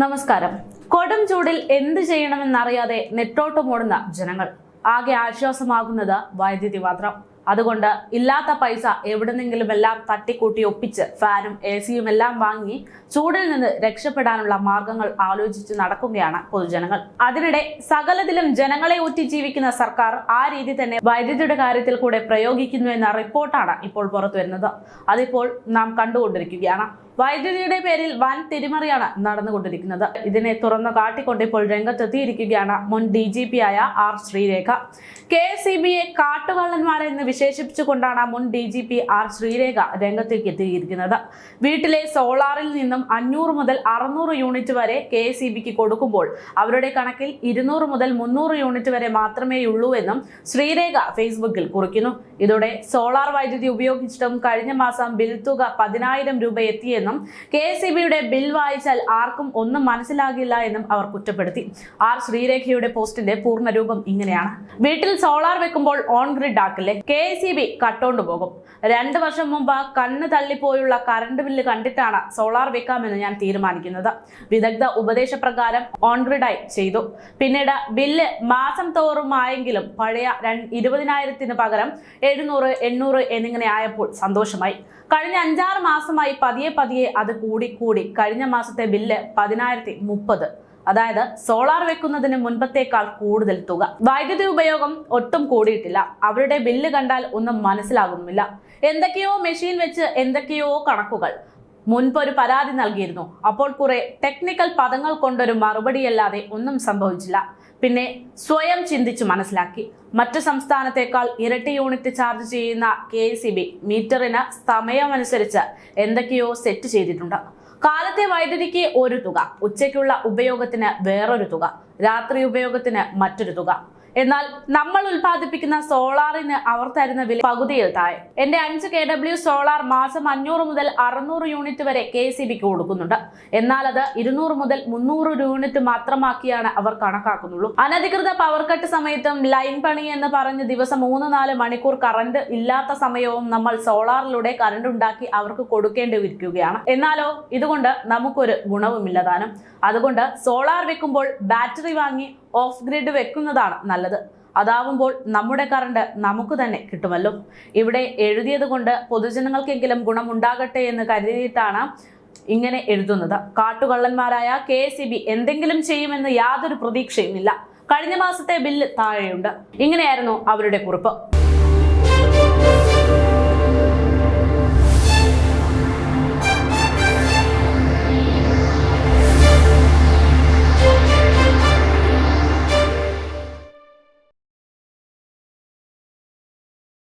നമസ്കാരം. കൊടും ചൂടിൽ എന്ത് ചെയ്യണമെന്നറിയാതെ നെട്ടോട്ടമോടുന്ന ജനങ്ങൾ. ആകെ ആശ്വാസമാകുന്നത് വൈദ്യുതി മാത്രം. അതുകൊണ്ട് ഇല്ലാത്ത പൈസ എവിടുന്നെങ്കിലും എല്ലാം തട്ടിക്കൂട്ടി ഒപ്പിച്ച് ഫാനും എ സിയും എല്ലാം വാങ്ങി ചൂടിൽ നിന്ന് രക്ഷപ്പെടാനുള്ള മാർഗങ്ങൾ ആലോചിച്ച് നടക്കുകയാണ് പൊതുജനങ്ങൾ. അതിനിടെ സകലത്തിലും ജനങ്ങളെ ഊറ്റി ജീവിക്കുന്ന സർക്കാർ ആ രീതി തന്നെ വൈദ്യുതിയുടെ കാര്യത്തിൽ കൂടെ പ്രയോഗിക്കുന്നു എന്ന റിപ്പോർട്ടാണ് ഇപ്പോൾ പുറത്തു വരുന്നത് അതിപ്പോൾ നാം കണ്ടുകൊണ്ടിരിക്കുകയാണ്. വൈദ്യുതിയുടെ പേരിൽ വൻ തിരിമറിയാണ് നടന്നുകൊണ്ടിരിക്കുന്നത്. ഇതിനെ തുറന്നു കാട്ടിക്കൊണ്ട് ഇപ്പോൾ രംഗത്തെത്തിയിരിക്കുകയാണ് മുൻ ഡി ജി പി ആയ R Sreerekha. K S C ബിയെ കാട്ടുകള്ളന്മാരെ എന്ന് വിശേഷിപ്പിച്ചുകൊണ്ടാണ് മുൻ D G P R Sreerekha രംഗത്തേക്ക് എത്തിയിരിക്കുന്നത്. വീട്ടിലെ സോളാറിൽ നിന്നും അഞ്ഞൂറ് മുതൽ അറുന്നൂറ് യൂണിറ്റ് വരെ കെ സി ബിക്ക് കൊടുക്കുമ്പോൾ അവരുടെ കണക്കിൽ ഇരുന്നൂറ് മുതൽ മുന്നൂറ് യൂണിറ്റ് വരെ മാത്രമേ ഉള്ളൂ എന്നും ശ്രീരേഖ ഫേസ്ബുക്കിൽ കുറിക്കുന്നു. ഇതോടെ സോളാർ വൈദ്യുതി ഉപയോഗിച്ചിട്ടും കഴിഞ്ഞ മാസം ബിൽ തുക പതിനായിരം രൂപ എത്തിയെന്നും കെ എസ് ബിൽ വായിച്ചാൽ ആർക്കും ഒന്നും മനസ്സിലാകില്ല എന്നും അവർ കുറ്റപ്പെടുത്തി. ആർ ശ്രീരേഖയുടെ പോസ്റ്റിന്റെ പൂർണരൂപം ഇങ്ങനെയാണ്. വീട്ടിൽ സോളാർ വെക്കുമ്പോൾ ഓൺ ഗ്രിഡ് ആക്കില്ലേ? കെ എസ് ബി കട്ടോണ്ട് പോകും. രണ്ട് വർഷം മുമ്പ് കണ്ണ് തള്ളിപ്പോയുള്ള കറണ്ട് ബില്ല് കണ്ടിട്ടാണ് സോളാർ വെക്കാമെന്ന് ഞാൻ തീരുമാനിക്കുന്നത്. വിദഗ്ധ ഉപദേശപ്രകാരം ഓൺ ഗ്രിഡായി ചെയ്തു. പിന്നീട് ബില്ല് മാസം തോറുമായെങ്കിലും പഴയ ഇരുപതിനായിരത്തിന് പകരം എഴുന്നൂറ് എണ്ണൂറ് എന്നിങ്ങനെ ആയപ്പോൾ സന്തോഷമായി. കഴിഞ്ഞ അഞ്ചാറ് മാസമായി പതിയെ പതിയെ അത് കൂടി കൂടി കഴിഞ്ഞ മാസത്തെ ബില്ല് പതിനായിരത്തി മുപ്പത് അതായത് സോളാർ വെക്കുന്നതിന് മുൻപത്തേക്കാൾ കൂടുതൽ തുക. വൈദ്യുതി ഉപയോഗം ഒട്ടും കൂടിയിട്ടില്ല. അവരുടെ ബില്ല് കണ്ടാൽ ഒന്നും മനസ്സിലാകുന്നില്ല. എന്തൊക്കെയോ മെഷീൻ വെച്ച് എന്തൊക്കെയോ കണക്കുകൾ. മുൻപ് ഒരു പരാതി നൽകിയിരുന്നു. അപ്പോൾ കുറെ ടെക്നിക്കൽ പദങ്ങൾ കൊണ്ടൊരു മറുപടിയല്ലാതെ ഒന്നും സംഭവിച്ചില്ല. പിന്നെ സ്വയം ചിന്തിച്ചു മനസ്സിലാക്കി. മറ്റു സംസ്ഥാനത്തേക്കാൾ ഇരട്ടി യൂണിറ്റ് ചാർജ് ചെയ്യുന്ന കെ മീറ്ററിന് സമയമനുസരിച്ച് എന്തൊക്കെയോ സെറ്റ് ചെയ്തിട്ടുണ്ട്. കാലത്തെ വൈദ്യുതിക്ക് ഒരു തുക ഉച്ചയ്ക്കുള്ള ഉപയോഗത്തിന് വേറൊരു തുക രാത്രി ഉപയോഗത്തിന് മറ്റൊരു തുക. എന്നാൽ നമ്മൾ ഉൽപ്പാദിപ്പിക്കുന്ന സോളാറിന് അവർ തരുന്ന വില പകുതിയിൽ താഴെ. എന്റെ അഞ്ച് കെ ഡബ്ല്യു സോളാർ മാസം അഞ്ഞൂറ് മുതൽ അറുന്നൂറ് യൂണിറ്റ് വരെ കെ സി ബിക്ക് കൊടുക്കുന്നുണ്ട്. എന്നാൽ അത് ഇരുന്നൂറ് മുതൽ മുന്നൂറ് യൂണിറ്റ് മാത്രമാക്കിയാണ് അവർ കണക്കാക്കുന്നുള്ളൂ. അനധികൃത പവർ കട്ട് സമയത്തും ലൈൻ പണി എന്ന് പറഞ്ഞ് ദിവസം മൂന്ന് നാല് മണിക്കൂർ കറണ്ട് ഇല്ലാത്ത സമയവും നമ്മൾ സോളാറിലൂടെ കറണ്ട് ഉണ്ടാക്കി അവർക്ക് കൊടുക്കേണ്ടി വരികയാണ് എന്നാലോ ഇതുകൊണ്ട് നമുക്കൊരു ഗുണവുമില്ലതാനും അതുകൊണ്ട് സോളാർ വെക്കുമ്പോൾ ബാറ്ററി വാങ്ങി ഓഫ് ഗ്രിഡ് വെക്കുന്നതാണ് നല്ലത്. അതാവുമ്പോൾ നമ്മുടെ കറണ്ട് നമുക്ക് തന്നെ കിട്ടുമല്ലോ. ഇവിടെ എഴുതിയത് കൊണ്ട് പൊതുജനങ്ങൾക്കെങ്കിലും ഗുണമുണ്ടാകട്ടെ എന്ന് കരുതിയിട്ടാണ് ഇങ്ങനെ എഴുതുന്നത്. കാട്ടുകള്ളന്മാരായ കെ എസ് എന്തെങ്കിലും ചെയ്യുമെന്ന് യാതൊരു പ്രതീക്ഷയുമില്ല. കഴിഞ്ഞ മാസത്തെ ബില്ല് താഴെയുണ്ട്. ഇങ്ങനെയായിരുന്നു അവരുടെ കുറിപ്പ്.